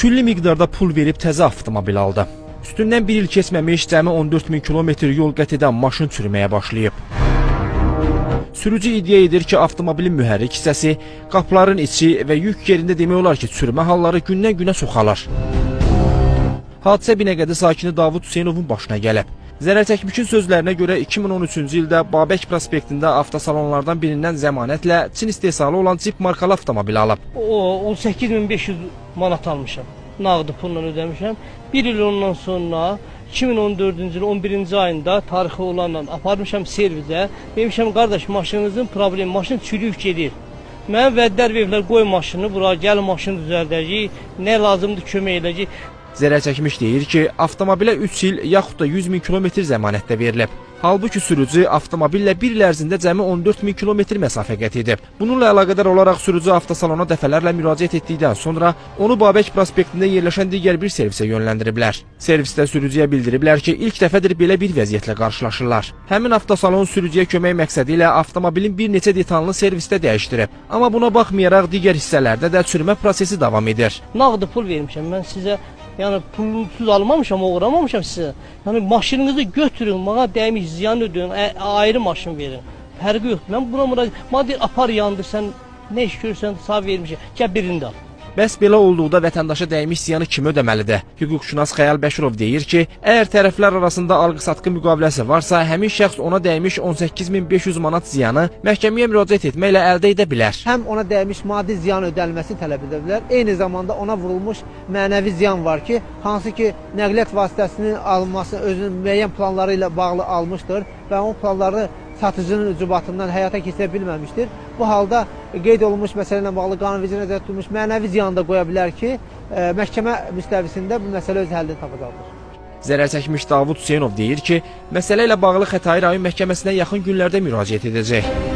külli miqdarda pul verib təzə avtomobil aldı. Üstündən bir il keçməmiş cəmi 14 min kilometr yol qət edən maşın çürüməyə başlayıb. Sürücü iddia edir ki, avtomobilin mühərrik hissəsi, qapıların içi və yük yerində demək olar ki, çürümə halları gündən-günə çoxalır. Hadisə Binəqədi sakini Davud Hüseynovun başına gəlib. Zərər çəkmişin sözlərinə görə 2013-cü ildə Babək prospektində avtosalonlardan birindən zəmanətlə Çin istehsalı olan Jeep markalı avtomobil alıb. O 18500 manat almışam. Nağdı pulla ödəmişəm. 1 il ondan sonra 2014-cü ilin 11-ci ayında tarixi olanla aparmışam servisə. Demişəm qardaş maşınınızın problemi, maşın çürüyüb gedir. Mənə vədlər veriblər, qoy maşını bura, gəl maşını düzəldəcəyik, nə lazımdır kömək edəcəyik. Zərər çəkmiş deyir ki, avtomobilə 3 il yaxud da 100 min kilometr zəmanətdə verilib. Halbuki sürücü avtomobillə bir il ərzində cəmi 14 min kilometr məsafə qət edib. Bununla əlaqədar olaraq sürücü avtosalona dəfələrlə müraciət etdikdən sonra onu Babək prospektində yerləşən digər bir servisə yönləndiriblər. Servisdə sürücüyə bildiriblər ki, ilk dəfədir belə bir vəziyyətlə qarşılaşırlar. Həmin avtosalon sürücüyə kömək məqsədi ilə avtomobilin bir neçə detalını servisdə dəyişdirib. Amma buna baxmayaraq digər hissələrdə də çürümə prosesi davam edir. Nağdı pul vermişəm mən sizə. Yəni pulsuz almamışam, uğramamışam sizə. Yəni maşınınızı götürün, mənə dəymiş ziyan ödəyin, ayrı maşın verin. Fərqi yoxdur. Mən buna müraciət, mənə deyir apar yandır, sən nə iş görürsən sağ vermişəm. Gəl birini də al. Bəs belə olduqda vətəndaşa dəymiş ziyanı kim ödəməlidir? Hüquqşünas Xəyal Bəşirov deyir ki, əgər tərəflər arasında alqı-satqı müqaviləsi varsa, həmin şəxs ona dəymiş 18500 manat ziyanı məhkəməyə müraciət etməklə əldə edə bilər. həm ona dəymiş maddi ziyan ödənilməsini tələb edə bilər. Eyni zamanda ona vurulmuş mənəvi ziyan var ki, hansı ki nəqliyyat vasitəsinin alınması özünün müəyyən planları ilə bağlı almışdır və o planları satıcının ucubatından həyata keçirə bilməmişdir. Bu halda qeyd olunmuş məsələ ilə bağlı qanunverici nəzərdə tutulmuş mənəvi ziyan da qoya bilər ki, e, məhkəmə müstəvisində bu məsələ öz həllini tapacaqdır. Zərər çəkmiş Davud Hüseynov deyir ki, məsələ ilə bağlı Xətai rayon məhkəməsinə yaxın günlərdə müraciət edəcək.